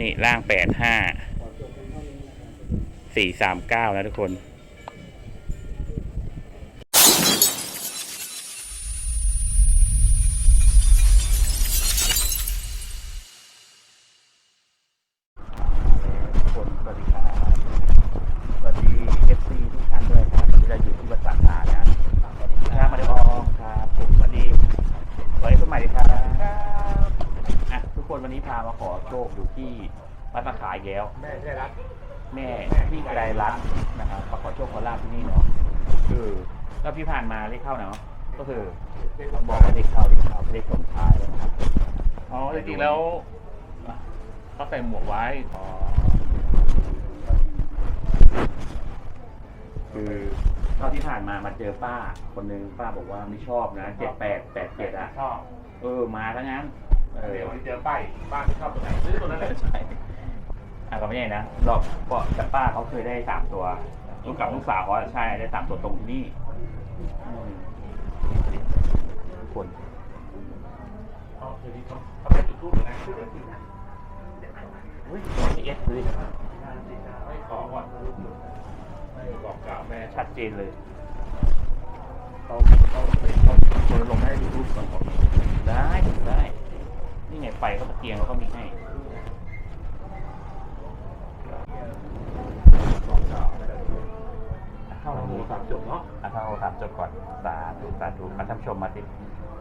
นี่ล่างแปดห้าสี่สามเก้านะทุกคน แล้ว แม่ได้รักแม่พี่ไกรรัตน์นะครับมาขอโชคขอลาบที่นี่เนาะคือก็พี่ผ่านมาเลขเข้าเนาะก็คือบอกว่าเลขเข้าเลขเข้าเลขส่งท้ายแล้วนะครับอ๋อจริงๆแล้วเขาใส่หมวกไว้อ๋อคือตอนที่ผ่านมามาเจอป้าคนหนึงป้าบอกว่าไม่ชอบนะเจ็ดแปดแปดเจ็ดอะชอบเออมาแล้วงั้นเออเดี๋ยววันนี้เจอป้ายบ้านที่ชอบตัวไหนซื้อตัวนั้นเลยใช่ อะก็ไม่ใช่นะรอบก็แต่ป้าเขาเคยได้สามตัวลูกกับลูกสาวเขาอะใช่ได้สามตัวตรงที่นี่อืมทุกคนอ๋อเดี๋ยวนี้เขาเขาไปจุดทูบเหมือนกันจุดทูบอุ้ยเอสเลยไม่ขอก่อนไม่บอกกล่าวแม่ชัดเจนเลยเขาเขาเขาคนลงให้ดูรูปก่อนก่อนได้ได้ นี่ไงไฟเขาตะเกียงเขาก็มีให้ สามจุดเนาะอะท่องนโมสามจบก่อนสาธุสาธุมาท่านผู้ชมมาติ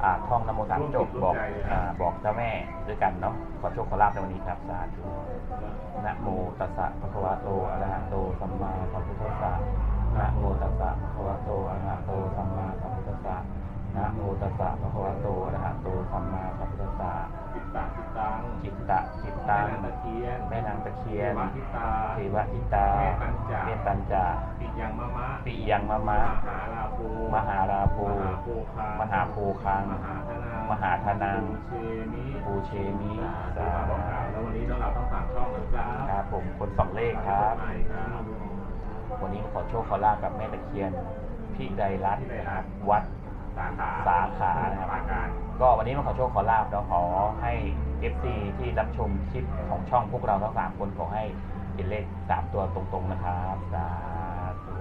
อ่าท่องนโมสามจบบอกอ่าบอกเจ้าแม่ด้วยกันเนาะขอโชคขอลาบในวันนี้ครับสาธุนะโมตัสสะภะคะวะโตอะระหะโตสัมมาสัมพุทธัสสะนะโมตัสสะภะคะวะโตอะระหะโตสัมมาสัมพุทธัสสะนะโมตัสสะภะคะวะโตอะระหะโตสัมมาสัมพุทธัสสะจิ ตตาจิตตังจิตตะจิตตาตังตะเคียนแม่นางตะเคียนวาทิตาเทวทิตาเมตตัญจาเมตตัญจาปิยังมะมะปิยังมะมะมหาลาภูมหาราภูมหาโภคามหาโภคังมหาธนังมหาธนังเชมิปูเชมิสาธุบอกกล่าวแล้ววันนี้น้องเราต้องฝากช่องนะครับครับผมคนสองเลขครับใช่ครับ วันนี้ขอโชคขอลาบกับแม่ตะเคียนพี่ไดรัตน์นะครับวัดสาขาสาขานะครับสาขา ก็วันนี้มาขอโชคขอลาบแล้วขอให้ FC ที่รับชมคลิปของช่องพวกเราทั้งสามคนขอให้เป็นเลขสามตัวตรงๆนะครับสาธุ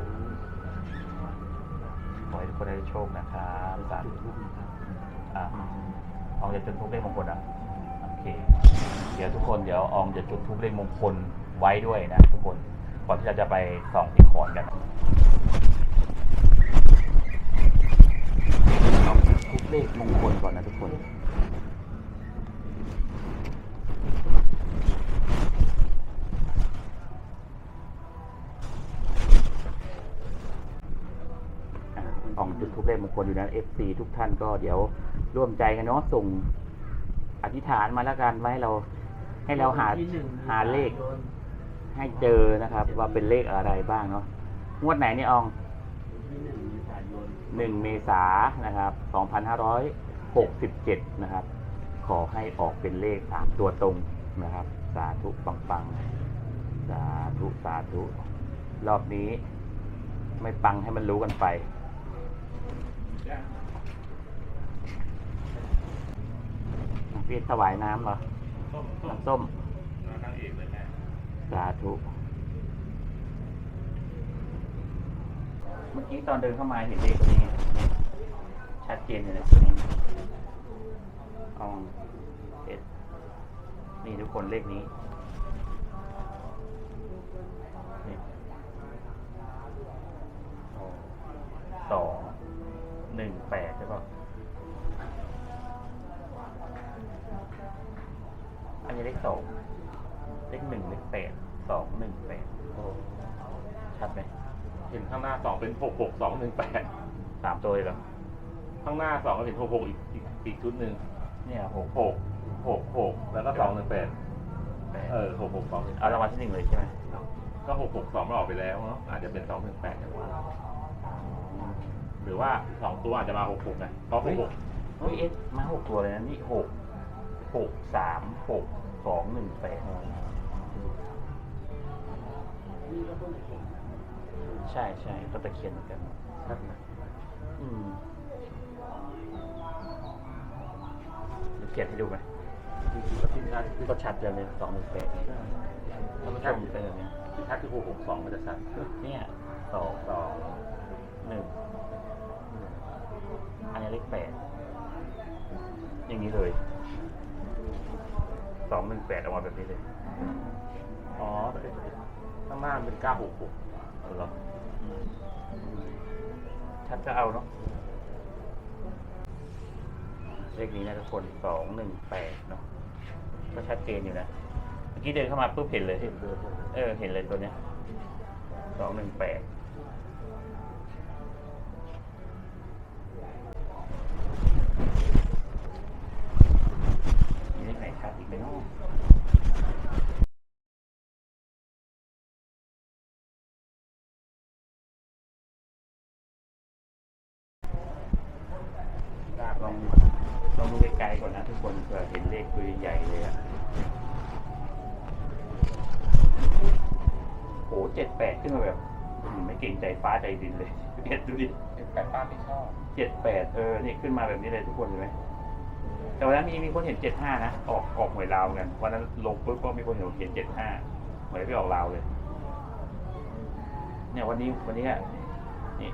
ขอให้ทุกคนได้โชคนะครับสาธุอะอองจะจุดทุกเลขมงคลอะโอเค เดี๋ยวทุกคนเดี๋ยวอองจะจุดทุกเลขมงคลไว้ด้วยนะทุกคนก่อนที่เราจะไปส่องที่ขอนกันเอาทุก เลขมงคลก่อนนะทุกคน อองจุดทุกเลขมงคลอยู่นะ FC ทุกท่านก็เดี๋ยวร่วมใจกันเนาะส่งอธิษฐานมาแล้วกันไว้ให้เรา ให้เราหาหาเลข ให้เจอนะครับ ว่าเป็นเลขอะไรบ้างเนาะงวดไหนนี่อองหนึ่ง เมษานะครับสองพันห้าร้อยหกสิบเจ็ดนะครับ ขอให้ออกเป็นเลขสามตัวตรงนะครับ สาธุปังปังๆ สาธุ สาธุ รอบนี้ไม่ปังให้มันรู้กันไป พี่ถวายน้ำเหรอส้มส้มน้ำส้ม สาธุ เมื่อกี้ตอนเดินเข้ามาเห็นเลขตัวนี้ชัดเจนเลยนะตัวนี้อองเอ็ดนี่ทุกคนเลขนี้สองหนึ่งแปดใช่ป่ะอันนี้เลขสองเลขหนึ่งเลขแปดสองหนึ่งแปดโอ้ชัดไหม เห็นข้างหน้าสอง เป็นหกหกสองหนึ่งแปดสามตัวเลยเหรอข้างหน้าสองก็เห็นหกหกอีกอีกอีกชุดหนึ่งเนี่ยหกหกหกหกแล้วก็สองหนึ่งแปดแปดเออหกหกสองเอารางวัลที่หนึ่งเลยใช่ไหมก็หกหกสองมันออกไปแล้วเนาะอาจจะเป็นสองหนึ่งแปดอย่างว่าหรือว่าสองตัวอาจจะมาหกหกไงเพราะหกหกเฮ้ยเอ๊ะมาหกตัวเลยนะนี่หกหกสามหกสองหนึ่งแปด ใช่ใช่ต้นตะเคียนเหมือนกันชัดนะอืมเดี๋ยวเขียนให้ดูไหมดที่ชัดก็ชัดเลยเลยสองหนึ่งแปดท่านผู้ชมเป็นแบบนี้ที่ชัดคือหกหกสองมันจะชัดเนี่ยสองสองหนึ่งอันนี้เลขแปดอย่างนี้เลยสองหนึ่งแปดออกมาแบบนี้เลย อ๋อข้างหน้าเป็นเก้าหกหกเอาเหรอ ชัดก็เอาเนาะเลขนี้นะทุกคนสองหนึ่งแปดเนาะก็ชัดเจนอยู่นะเมื่อกี้เดินเข้ามาปุ๊บเห็นเลยเห็นเลยเออ เห็นเลยตัวเนี้ยสองหนึ่งแปดมีเลขไหนชัดอีกไหมเนาะ ลองลองดูไกลๆก่อนนะทุกคนเผื่อเห็นเลขตัวใหญ่ๆเลยอะโอ้ เจ็ดแปดขึ้นมาแบบอืมไม่เก่งใจฟ้าใจดินเลยเห็นดูดิแปดป้าไม่ชอบเจ็ดแปดเออนี่ขึ้นมาแบบนี้เลยทุกคนเห็นไหมแต่วันนั้นมีมีคนเห็นเจ็ดห้านะออกออกหวยลาวเหมือนกันวันนั้นลงปุ๊บก็มีคนเห็นเห็นเจ็ดห้าหวยไปออกลาวเลย เนี่ยวันนี้วันนี้อะนี่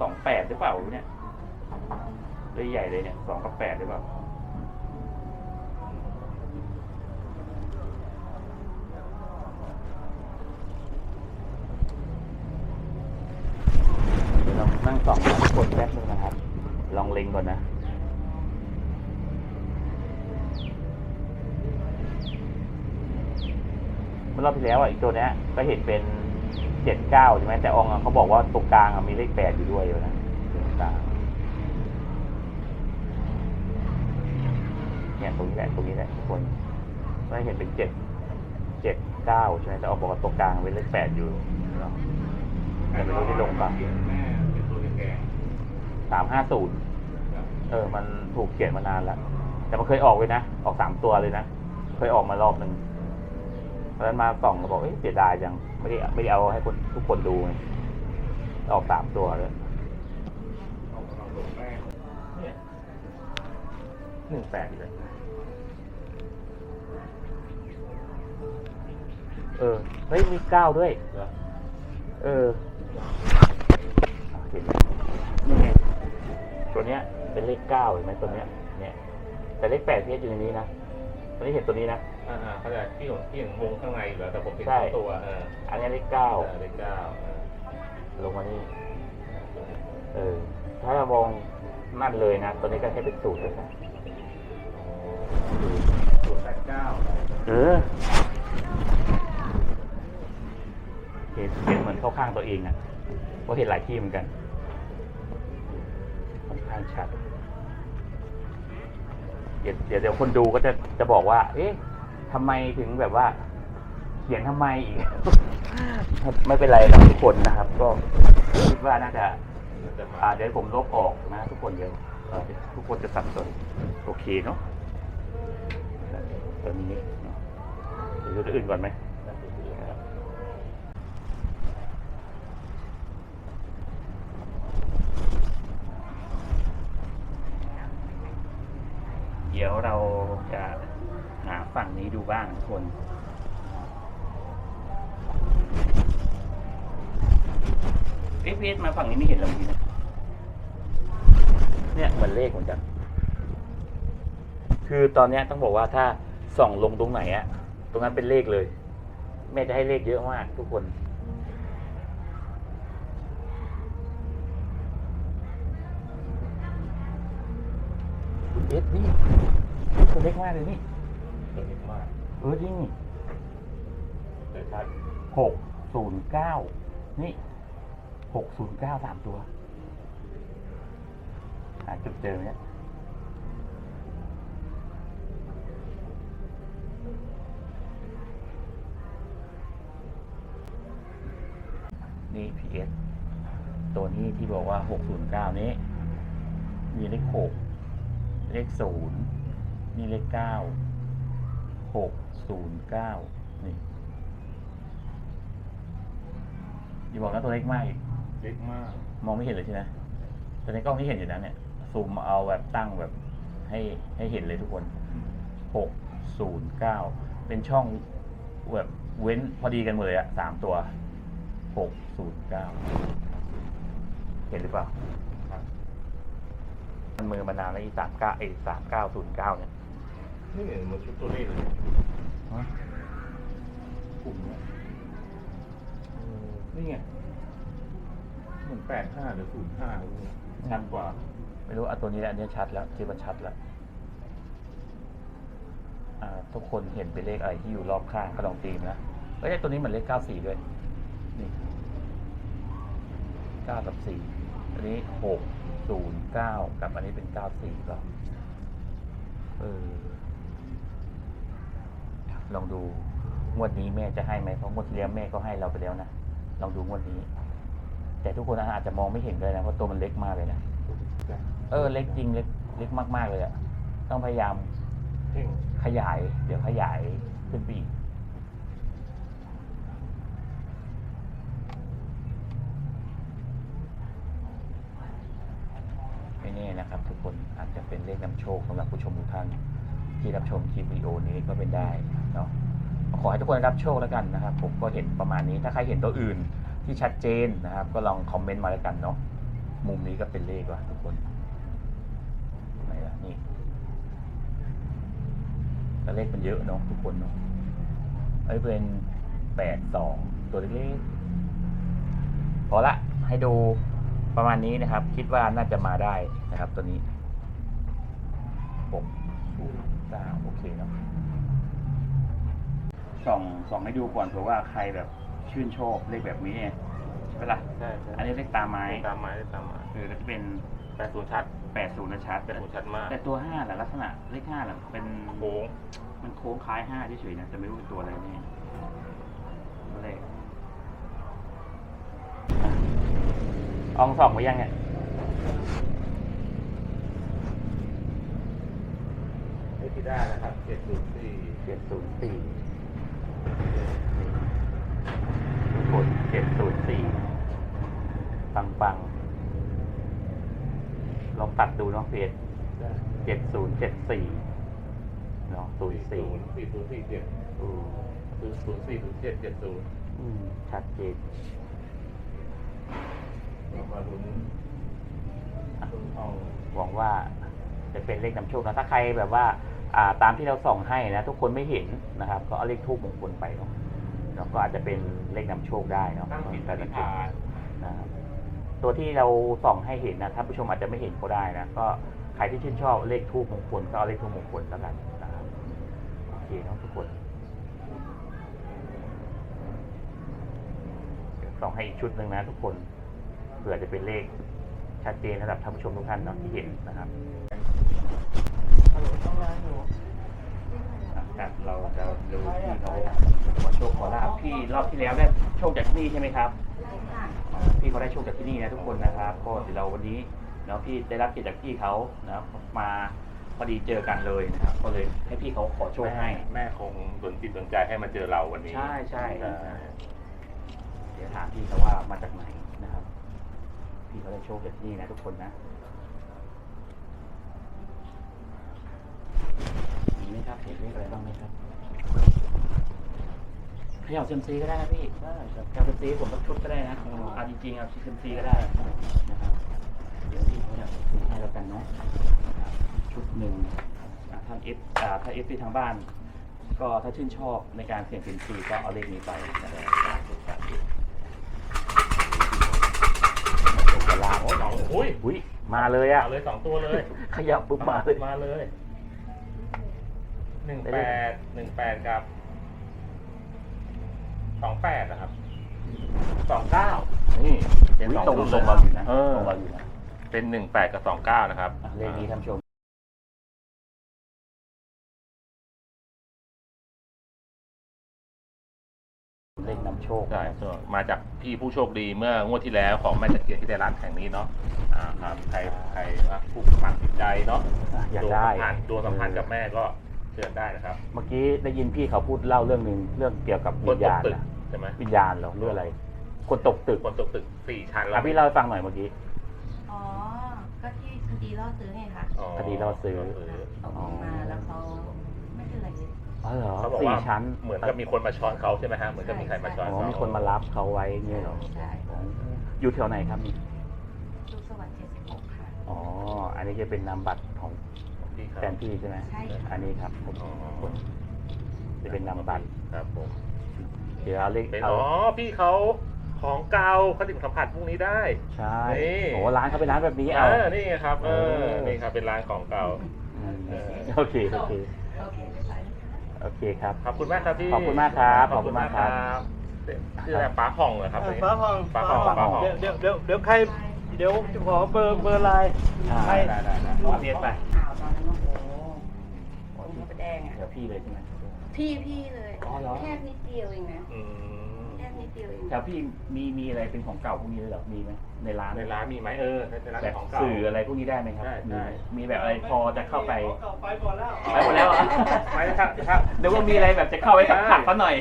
สองแปดหรือเปล่าเนี่ยตัวใหญ่เลยเนี่ยสองกับแปดหรือเปล่าเดี๋ยวลอง นั่งสองนะกดแป๊บนึงนะครับ ลองเล็งก่อนนะ เมื่อรอบที่แล้วอะอีกตัวเนี้ย ก็เห็นเป็นเจ็ดเก้าใช่ไหมแต่องเขาบอกว่าตรงกลางมีเลขแปดอยู่ด้วยอยู่นะตรงกลางเนี่ยตรงนี้แหละตรงนี้แหละทุกคนไม่เห็นเป็นเจ็ดเจ็ดเก้าใช่ไหมแต่ออกบอกว่าตรงกลางเป็นเลขแปดอยู่เนาะแต่ไม่รู้ที่ลงปะ สามห้าศูนย์เออ มันถูกเขียนมานานแล้ว แต่มันเคยออกเลยนะ ออกสามตัวเลยนะ เคยออกมารอบหนึ่งเพราะฉะนั้นมาส่องก็บอก เอ้ยเสียดายจัง ไม่ได้ไม่ได้เอาให้คนทุกคนดูไงออกสามตัวเลยเอาเราลงแม่เนี่ยหนึ่งแปดอยู่เลยเออ เฮ้ย มีเก้าด้วยเหรอเออเห็นไหมนี่ไง ตัวเนี้ยเป็นเลขเก้าเห็นไหมตัวเนี้ยเนี่ยแต่เลขแปดพี่อยู่ในนี้นะตอนนี้เห็นตัวนี้นะอ่าๆเขาจะที่ผมที่เห็นวงข้างในอยู่แล้วแต่ผมเห็นใช่ทั้งตัวเอออันนี้เลขเก้าเออเลขเก้าเออลงมานี่เออถ้าเรามองนั่นเลยนะตัวนี้ก็แค่เป็นสูตรเลยนะศูนย์แปดเก้าเออเห็นเห็นเหมือนเข้าข้างตัวเองอะเพราะเห็นหลายที่เหมือนกันค่อนข้างชัด เดี๋ยวเดี๋ยวคนดูก็จะจะบอกว่า เอ๊ะทำไมถึงแบบว่า เขียนทำไมอีก ไม่เป็นไรนะทุกคนนะครับ ก็คิดว่าน่าจะอ่าเดี๋ยวผมลบออกนะ ทุกคนเดี๋ยวทุกคนจะสับสนโอเคเนาะตัวนี้เดี๋ยวดูตัวอื่นก่อนไหมเดี๋ยวเราจะหาฝั่งนี้ดูบ้างทุกคนเอ๊ะเพชมาฝั่งนี้ไม่เห็นเราทีนะเนี่ยเหมือนเลขเหมือนกัน คือตอนนี้ต้องบอกว่าถ้าส่องลงตรงไหนอะตรงนั้นเป็นเลขเลย แม่จะให้เลขเยอะมากทุกคนเอสนี่ ตัวเล็กมากเลยนี่ตัวนี้มากเออจริงนี่แต่ชัดหกศูนย์เก้านี่หกศูนย์เก้าสามตัวหาจุดเจอไหมเนี่ยนี่ PS ตัวนี้ที่บอกว่า 609 นี้ มีเลขหกเลขศู นย์นี่เลขเก้าหกศูนย์เก้านี่อย่าบอกนะตัวเล็กมากอีก เล็กมาก มองไม่เห็นเลยใช่ไหมแต่ในกล้องที่เห็นอยู่นะเนี่ยซูมเอาแบบตั้งแบบให้ให้เห็นเลยทุกคนหกศูนย์เก้าเป็นช่องแบบเว้นพอดีกันหมดเลยอะสามตัวหกศูนย์เก้าเห็นหรือเปล่าครับมันมือมานานแล้วอีสามเก้าไอสามเก้าศูนย์เก้าเนี่ย นี่มันชุดตัวนี้เลยฮะกลุ่มเนี้ยเออนี่ไงเหมือนแปดห้าหรือศูนย์ห้าอะไรพวกเนี้ยชัดกว่า ไม่รู้เอาตัวนี้แหละอันนี้ชัดแล้วที่มันชัดแล้วอ่าทุกคนเห็นเป็นเลขอะไรที่อยู่รอบข้างก็ลองตีมนะเอ้ยตัวนี้เหมือนเลขเก้าสี่ด้วย นี่เก้ากับสี่อันนี้หกศูนย์เก้ากับอันนี้เป็นเก้าสี่ก็เออ ลองดูงวดนี้แม่จะให้ไหมเพราะงวดที่แล้วแม่ก็ให้เราไปแล้วนะลองดูงวดนี้ แต่ทุกคนอาจจะมองไม่เห็นเลยนะเพราะตัวมันเล็กมากเลยนะเออเล็กจริงเล็กเล็กมากๆเลยอะต้องพยายามเพ่งขยาย เดี๋ยวขยายขึ้นไปอีกไม่แน่นะครับ ทุกคนอาจจะเป็นเลขนำโชคสำหรับผู้ชมทุกท่าน ที่รับชมคลิปวิดีโอนี้ก็เป็นได้เนาะขอให้ทุกคนรับโชคแล้วกันนะครับ ผมก็เห็นประมาณนี้ถ้าใครเห็นตัวอื่นที่ชัดเจนนะครับ ก็ลองคอมเมนต์มาแล้วกันเนาะมุมนี้ก็เป็นเลขว่ะทุกคนไหนล่ะนี่แต่เลขมันเยอะเนาะทุกคนเนาะไอ้เป็นแปดสองตัวเล็กพอละให้ดูประมาณนี้นะครับ คิดว่าน่าจะมาได้นะครับตัวนี้หก ศูนย์เก้าโอเคเนาะส่องส่องให้ดูก่อนเผื่อว่าใครแบบชื่นชอบเลขแบบนี้เนี่ยใช่ไหมล่ะใช่ใช่อันนี้เลขตามไม้ตามไม้ตามไม้คือจะเป็นแปดศูนย์ชัดแปดศูนย์นะชัดแปดศูนย์ชัดมากแต่ตัวห้าแหละลักษณะเลขห้าแหละเป็นโค้งมันโค้งคล้ายห้าเฉยๆนะแต่ไม่รู้เป็นตัวอะไรแน่ตัวเลขอองสองไว้ยังเนี่ย เลข ที่ได้นะครับเจ็ดศูนย์สี่เจ็ดศูนย์สี่ทุกคนเจ็ดศูนย์สี่ปังปังๆลองตัดดูเนาะเพจเจ็ดศูนย์เจ็ดสี่เนาะศูนย์สี่สี่ศูนย์สี่เจ็ดอืมศูนย์ศูนย์สี่ศูนย์เจ็ดเจ็ดศูนย์อืมชัดเจนเรามาลุ้นลุ้นเอาหวังว่าจะเป็นเลขนำโชคนะถ้าใครแบบว่าอ่า ตามที่เราส่องให้นะ ทุกคนไม่เห็นนะครับ ก็เอาเลขทูบมงคลไปเนาะเนาะก็อาจจะเป็นเลขนำโชคได้เนาะตั้งจิตแต่อธิละษจุดฐานนะครับตัวที่เราส่องให้เห็นนะท่านผู้ชมอาจจะไม่เห็นก็ได้นะก็ใครที่ชื่นชอบเลขทูบมงคลก็เอาเลขทูบมงคลแล้วกันนะครับโอเคเนาะทุกคนเดี๋ยวส่องให้อีกชุดหนึ่งนะ ทุกคนเผื่อจะเป็นเลขชัดเจนสำหรับท่านผู้ชมทุกท่านเนาะที่เห็นนะครับ ฮัลโหลต้องไลน์หนูครับเราจะดูพี่เขาขอโชคขอลาบพี่รอบที่แล้วได้โชคจากที่นี่ใช่ไหมครับอ๋อพี่เขาได้โชคจากที่นี่นะทุกคนนะครับก็เดี๋ยวเราวันนี้เนาะพี่ได้รับเกียรติจากพี่เขานะครับมาพอดีเจอกันเลยนะครับ ก็เลยให้พี่เขาขอโชคให้ แม่คงสนจิตสนใจให้มาเจอเราวันนี้ใช่ใช่ใช่เดี๋ยวถามพี่เขาว่ามาจากไหนนะครับ พี่เขาได้โชคจากที่นี่นะทุกคนนะ มีไหมครับเห็นเลขอะไรบ้างไหมครับเขย่าเซยมซีก็ได้นะพี่ได้ครับเขย่าเซยมซีผมต้องชุดก็ได้นะเอาจริงๆเอาเซยมซีก็ได้นะครับเดี๋ยวพี่เขาจะซื้อให้แล้วกันเนาะนะครับชุดหนึ่งอะท่านเอฟอ่าถ้าเอฟที่ทางบ้าน ก็ถ้าชื่นชอบในการเสี่ยงเซยมซีก็เอาเลขนี้ไปนะครับโชคลาภโอ้สองอุ้ยอุ้ยมาเลยอะเอาเลยสองตัวเลย ขยับปุ๊บมาเลยมาเลย หนึ่งได้แปเลขดหนึ่งแปดกับสองแปดนะครับสองเก้านี่เป็นอุ๊ยสองตรงรุ่นตรงเราอยู่นะเออตรงเราอยู่นะเป็นหนึ่งแปดกับสองเก้านะครับอะเลขนี้ท่านผู้ชมเลขนำโชคใช่ส่วนมาจากพี่ผู้โชคดีเมื่องวดที่แล้วของแม่ตะเคียนที่ได้ร้านแห่งนี้เนาะอ่าครับใครใครว่าผู้สมัครติดใจเนาะอะอยากดวงได้สัมพันธ์ดวงสัมพันธ์กับแม่ก็ เชิญได้นะครับเมื่อกี้ได้ยินพี่เขาพูดเล่าเรื่องหนึ่งเรื่องเกี่ยวกับควินญตกญาณตึกนะใช่ไหมวิญญาณเหรอเรื่องอะไร คนตกตึกคนตกตึกสี่ชั้นอะพี่เล่าให้ฟังหน่อยเมื่อกี้ อ๋อ ก็ที่คดีล่อซื้อไงคะอ๋อคดีล่อซื้อ ตกลงมาแล้วเขาไม่อ๋อเหรอเขาบอกสี่ว่าชั้นเหมือนกับมีคนมาช้อนเขาใช่ไหมฮะเหมือนกับมีใครมาช้อนอ๋อเขามีคนมารับเขาไว้เงี้ยเหรอใช่อ๋ออยู่แถวไหนครับนี่สุขสวัสดิ์76ค่ะ อ๋อ อันนี้จะเป็นนามบัตรของ พี่ครับแฟนพี่ใช่ไหมใช่ค่ะ อันนี้ครับผมอ๋อจะเป็นนามบัตรครับผมเดี๋ยวเอาเลขเป็นเอาอ๋อพี่เขาของเก่าเขาติดสัมผัสพวกนี้ได้ ใช่นี่ โอ้ร้านเขาเป็นร้านแบบนี้เอเอาอนี่ไงครับเออเออ นี่ครับเป็นร้านของเก่ามเออ โอเคโอเคโอเคไปโอเคครับ ขอบคุณมากครับพี่ขอบคุณมากครับขอบคุณมากคขอบคุณมากครัรับชื่ออะไรป้าผ่องเหรอครับเออฟ้าห้องป้าผ่องป้าผ่อง เดี๋ยวเดี๋ยวเดี๋ยวเดี๋ยวใคร เดี๋ยวจะขอเบอร์เบอร์ไลน์อ่า ใครได้ได้ได้ เอาเรียนไป ข่าวตอนนั้นโอ้โหโอ้โห แดงอะเดี๋ยวพี่เลยใช่ไหมพี่พี่เลยอ๋อเหรอแค่นิดเดียวเองนะอืมแค่นิดเดียวเองแถวพี่มีมีอะไรเป็นของเก่าพวกนี้เลยเหรอมีไหมในร้านในร้านมีไหมเออในร้านแบบของเก่า สื่ออะไรพวกนี้ได้ไหมครับได้ได้ มีมีแบบอะไรพอจะเข้าไปเก่าไปก่อนแล้วไปหมดแล้วเหรอไม่ถ้าถ้าเดี๋ยวว่ามีอะไรแบบจะเข้าไปสัมผัสเขาหน่อย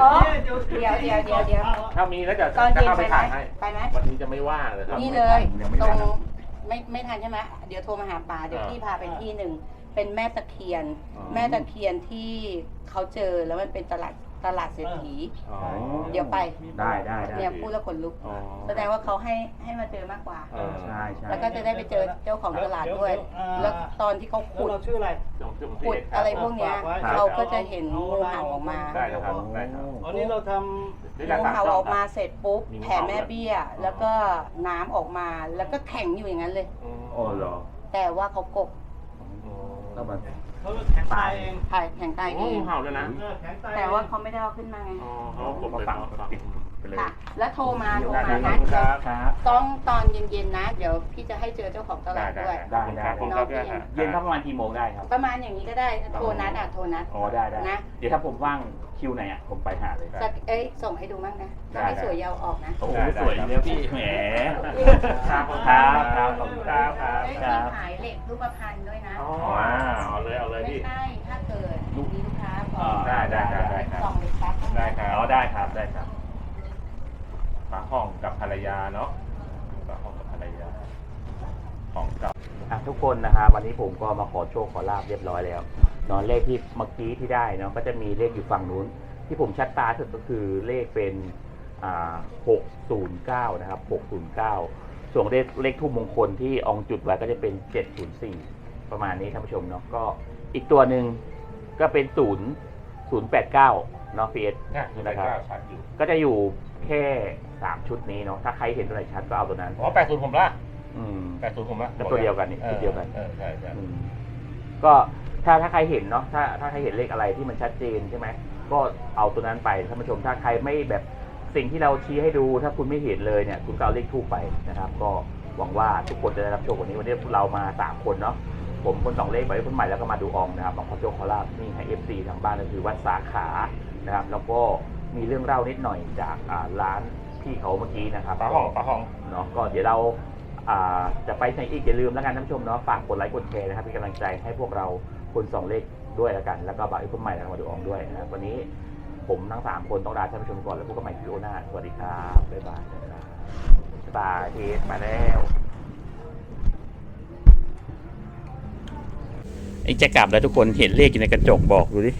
โอ้เดี๋ยวเดี๋ยวเดี๋ยวเดี๋ยวเดี๋ยวถ้ามีแล้วจะตอนจะเย็นเข้าไปไปไหมถ่ายให้ ไปไหมวันนี้จะไม่ว่างเลยครับ นี่เลยยังไม่ตทัรนงไม่ไม่ทันใช่ไหมเดี๋ยวโทรมาหาป่าเดี๋ยวอ่าพี่พาไปที่หนึ่ง เป็นแม่ตะเคียน อ๋อ แม่ตะเคียนที่เขาเจอแล้วมันเป็นตลาดตลาดเศรษฐี อ๋อ เดี๋ยวไป ได้ได้ได้เนี่ยพูดแล้วขนลุก อ๋อ แสดงว่าเขาให้ให้มาเจอมากกว่า เออใช่ใช่แล้วก็จะได้ไปเจอเจ้าของตลาดด้วย เดี๋ยวเดี๋ยวแล้วตอนที่เขาแล้วขุดเราชื่ออะไร ขุดอะไรพวกเนี้ยฝากไว้เราก็จะเห็นงูเห่าออกมาได้นะครับได้ครับ อันนี้เราทนี่งูแหละเห่าออกมาเสร็จปุ๊บมีงูแผ่เห่าแม่เบี้ย แล้วก็น้ำออกมาแล้วก็แข็งอยู่อย่างนั้นเลยอืมอ๋อเหรอ แต่ว่าเขากบอ๋อ แล้วมันำเขาแข็งตายเองถ่ายแข็งตายโอ้เองงูเห่าเลยนะเออแข็งตายแต่ว่าเขาไม่ได้เอาขึ้นมาไง อ๋อเขากดไปฝัฝังงฝังปิดไปเลย ค่ะ แล้วโทรมาโทรได้มาได้นะครับครับต้องตอนเย็นๆนะ เดี๋ยวพี่จะให้เจอเจ้าของตลาดด้วย ได้ได้ขอบคุณครับพี่ครับเย็นครับประมาณกี่โมงได้ครับ ประมาณอย่างนี้ก็ได้ โทรนัดอะ โทรนัด อ๋อได้ได้นะ เดี๋ยวถ้าผมว่าง คิวไหนอะผมไปหาเลยสักเอ้ยส่งให้ดูบ้างนะถ้าไม่สวยอยาวออกนะ โอ้โหได้ได้สวยอยู่แล้วพี่แหมครับครับครับขอบคุณครับครับเอ้ยครัมีบขายเหล็กรูปพรรณด้วยนะ อ๋อเอาเลยเอาเลยไม่พี่ ใช่ถ้าเกิดมีลูกค้าบออ่ากได้ได้ได้ได้ครับ ส่องเหล็กแป๊บได้ครับอ๋อได้ครับได้ครับป้าห้องกับภรรยาเนาะป้าห้องกับภรรยา ของเก่าอะทุกคนนะครับวันนี้ผมก็มาขอโชคขอลาบเรียบร้อยแล้วเนอนเลขที่เมื่อกี้ที่ได้เนาะก็จะมีเลขอยู่ฝั่งนู้น ที่ผมชัดตาสุดก็คือเลขเป็นอ่า609นะครับ609ส่วนเลขเลขทูปมงคลที่อองจุดไว้ก็จะเป็น704ประมาณนี้ท่านผู้ชมเนาะก็อีกตัวหนึ่งก็เป็น0 089เนาะพีเอสเนี่ยคือได้นะครับเก้าชัดอยู่ก็จะอยู่แค่3ชุดนี้เนาะถ้าใครเห็นตัวไหนชัดก็เอาตัวนั้นอ๋อแปดศูนย์ผมละอืมแปดศูนย์ผมละก็ตัวเดียวกันนี่ออชุดเดียวกันเออใช่ใช่อืมก็ ถ้าถ้าใครเห็นเนาะถ้าถ้าใครเห็นเลขอะไรที่มันชัดเจนใช่ไหมก็เอาตัวนั้นไปท่านผู้ชมถ้าใครไม่แบบสิ่งที่เราชี้ให้ดูถ้าคุณไม่เห็นเลยเนี่ยคุณก็เอาเลขทูปไปนะครับ ก็หวังว่าทุกคนจะได้รับโชควันนี้วันนี้เรามาสามคนเนาะผมคนสองเลขไปคนใหม่แล้วก็มาดูอองนะครับมาขอโชคขอลาบนี่ให้เอฟซีทางบ้านก็คือวัดสาขานะครับ แล้วก็มีเรื่องเล่านิดหน่อยจากอ่าร้านพี่เขาเมื่อกี้นะครับป้าห้องป้าห้องเนาะก็เดี๋ยวเราอ่าจะไปไหนอีกอย่าลืมแล้วกันท่านผู้ชมเนาะฝากกดไลค์กดแชร์นะครับเป็นกำลังใจให้พวกเรา คนสองเลขด้วยแล้วกัน แล้วก็บายคนใหม่แล้วก็มาดูอองด้วยนะครับวันนี้ผมทั้งสามคนต้องลาท่านผู้ชมก่อนแล้วพบกันใหม่วิดีโอหน้าสวัสดีครับบ๊ายบายนะครับบ๊ายบายเทสมาแล้วไอ้จะกลับแล้วทุกคนเห็นเลขอยู่ในกระจกบอกดูดิ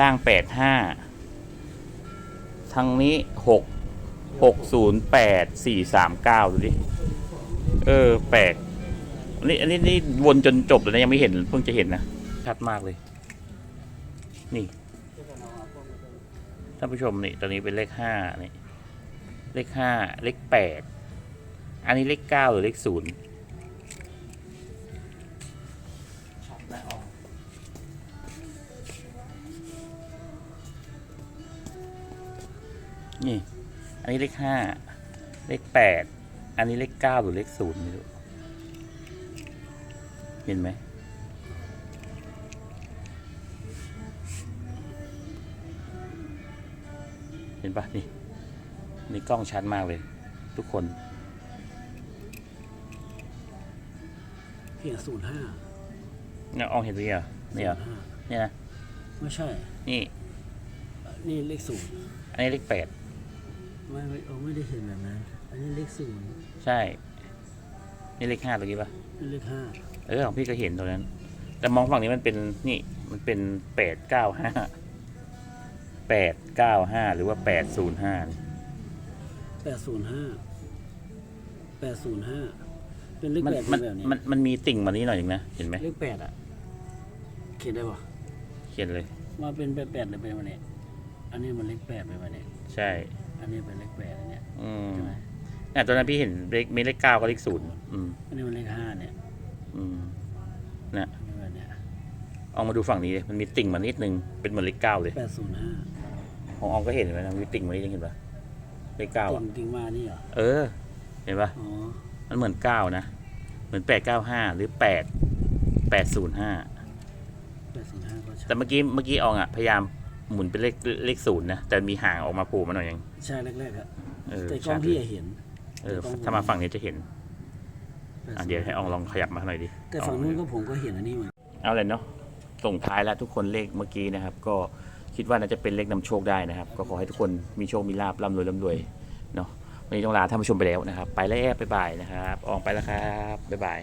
ล่างแปดห้าทางนี้หกหกศูนย์แปดสี่สามเก้าดูดิ เออแปลกอันนี้อันนี้นี่วนจนจบเลยนะยังไม่เห็นเพิ่งจะเห็นนะ ชัดมากเลย นี่ท่านผู้ชมนี่ตอนนี้เป็นเลขห้านี่เลขห้าเลขแปดอันนี้เลขเก้าหรือเลขศูนย์นี่ อันนี้เลขห้าเลขแปดอันนี้เลขเก้าหรือเลขศูนย์ไม่รู้เห็นไหม ปะนี่นี่กล้องชัดมากเลย ทุกคนเพียงศูนย์ห้าเนี่ยอองเห็นไหมอะเนี่ยเหรอเนี่ยนะไม่ใช่ นี่นี่เลขศูนย์อันนี้เลขแปดไม่ไม่เออไม่ได้เห็นแบบนั้น อันนี้เลขศูนย์ใช่ นี่เลขห้าตรงนี้ปะนี่เลขห้าเออของพี่ก็เห็นตรงนั้น แต่มองฝั่งนี้มันเป็นนี่มันเป็นแปดเก้าห้า แปดเก้าห้าหรือว่าแปดศูนย์ห้าแปดศูนย์ห้าแปดศูนย์ห้าเป็นเลขมันแปดมันแบบนี้มันมันมีติ่งมานี้หน่อยหนึงนะ เห็นไหมเลขแปดอะเขียนได้ปะเขียนเลย ว่าเป็นแปดแปดหรือเป็นวันนี้อันนี้มันเลขแปดเป็นวันนี้ใช่ อันนี้เป็นเลขแปดอันเนี้ยอืมใช่ไหมอะตอนนั้นพี่เห็นเลขมีเลขเก้ากับเลขศูนย์อืมอันนี้มันเลขห้าเนี่ยอืมนะอันนี้แบบเนี้ยเอามาดูฝั่งนี้ดิมันมีติ่งมานิดนึงเป็นเหมือนเลขเก้าเลยแปดศูนย์ห้า ของอองก็เห็นไหมนะมีติ่งมานิดนึงเห็นปะเลขเก้าติอะงติงมานี่เหรอ เออ เห็นปะอ๋อ มันเหมือนเก้านะ เหมือนแปดเก้าห้าหรือแปดแปดศูนย์ห้าแปดศูนย์ห้าก็ใช่แต่เมื่อกี้เมื่อกี้อองอะ พยายามหมุนเป็นเลขเลขศูนย์นะ แต่มีห่างออกมาโผล่มาหน่อยยังใช่แรกๆอะเออแต่กล้องชัดพี่เลยอะเห็น เออแต่กล้องถ้ามาฝั่งนี้จะเห็น80อะเดี๋ยวให้อองลองขยับมาหน่อยดิแต่ฝั่งนู้นก็ผมก็เห็นอันนี้เหมือนเอาเลยเนาะส่งท้ายแล้วทุกคนเลขเมื่อกี้นะครับ ก็ คิดว่าน่าจะเป็นเลขนำโชคได้นะครับ ก็ขอให้ทุกคนมีโชค มีลาบร่ำรวยร่ำรวยเนาะวันนี้ต้องลาท่านผู้ชมไปแล้วนะครับ ไปแล้วบ๊ายบายนะครับ อองไปแล้วครับบ๊ายบาย